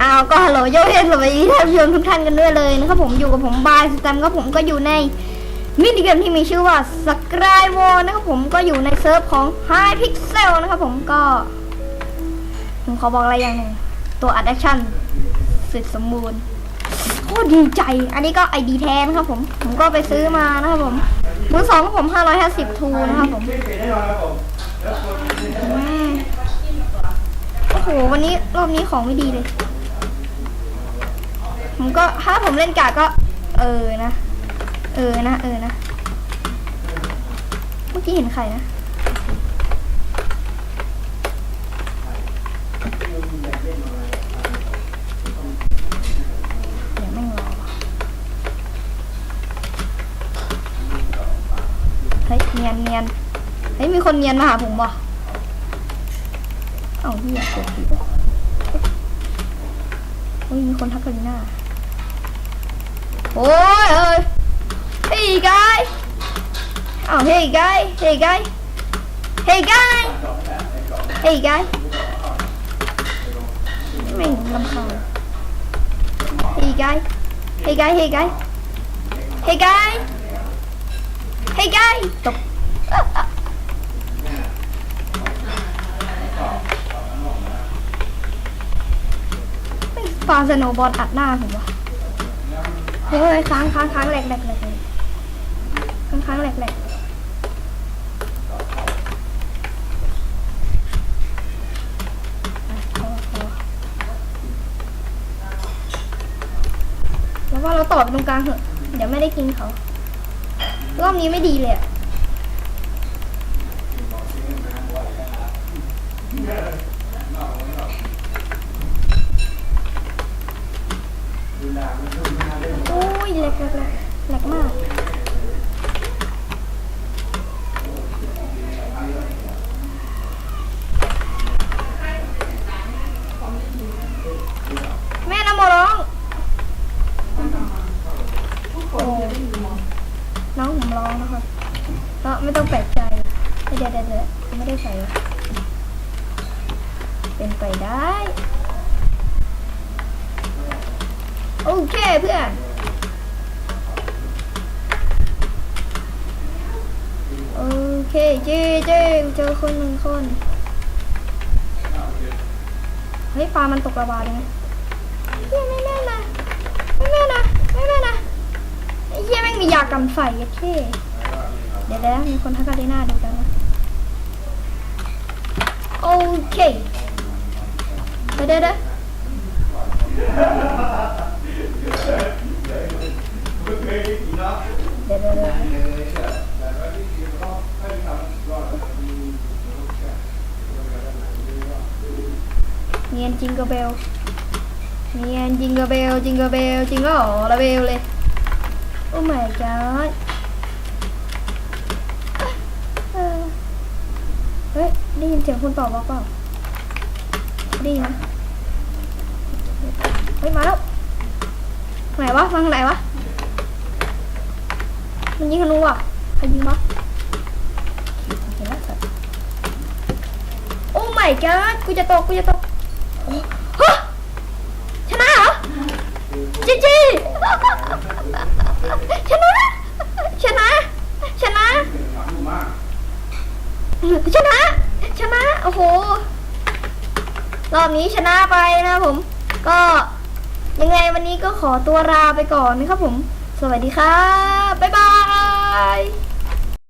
เอาก็ฮัลโหลโยเฮสวัสดีท่านผู้ชมทุกท่านกันด้วยเลยนะครับผมอยู่กับผมบายสแตมครับผมก็อยู่ในมินิเกมที่มีชื่อว่าสกายวอลนะครับผมก็อยู่ในเซิร์ฟของ High Pixel นะครับผมก็ ผมขอบอกอะไรอย่างหนึ่งตัวอัดแอคชั่นสุดสมบูรณ์โคตรดีใจ อันนี้ก็ไอดีแทนครับผม ผมก็ไปซื้อมานะครับผมมือสองของผม 550 ทูนะครับผมโอ้โหวันนี้รอบนี้ของไม่ดีเลย ผมก็ถ้าผมเล่นกาก็ เออนะ เออนะ เออนะ เมื่อกี้เห็นใครนะเดี๋ยวแม่งรอว่ะเฮ้ยเนียนเนียนเฮ้ยมีคนเนียนมาหาผมว่เอ้าพี่อยากกดผิดเฮ้ยมีคนทักกันหน้า โอ้ยเอ้ย hey guy อ้าว hey guy hey guy hey guy hey guy ไม่งลำคาญ Hey guy. Hey guy, hey guy. Hey guy. Hey guy. ตกไม่ปาสโนว์บอ เฮ้ยค้างค้างค้างแหลกแหลกแหลกค้างค้างแหลกแหลกแล้วว่าเราต่อไปตรงกลางเถอะ เดี๋ยวไม่ได้กินเขา รอบนี้ไม่ดีเลยอะ โอ้ยแหลกแหลกแหลกแหลกมากแม่น้ำโมร้อง น้องผมร้องนะครับก็ไม่ต้องแปลกใจเดี๋ยวเดี๋ยวเดี๋ยวไม่ได้ใส่ เป็นไปได้ โอเคเพื่อน โอ เคเจ๊เจ๊เจอคนหนึ่งคน เฮ้ยปลามันตกระบาดเลยเฮ้ยไม่แม่นะไม่แม่นะไม่แม่นะเหี้ยแม่งมียากันไฟยัดเท่เดี๋ยวแล้วมีคนทักกันได้หน้าดูกันนะโอเคเดี๋ยวเดี๋ยวเดี๋ยวเดี๋ยวเดี๋ยวเดี๋ยว เนียนจิงเกอร์เบลเนียนจิงเกอร์เบลจิงเกอร์เบลจิงก็อ๋อละเบลเลย โอ้ my god เออเฮ้ยได้ยินเสียงคนตอบว่าเปล่าได้ยินะเฮ้ยมาแล้วไหนวะฟังไหนวะมันยิงธนูอะใครยิงวะเห็นแล้วสัตว์โอ้ my god กูจะตกกูจะตก ชนะ ชนะ โอ้โห รอบนี้ชนะไปนะผม ก็ยังไงวันนี้ก็ขอตัวลาไปก่อนนะครับผม สวัสดีครับ บ๊ายบาย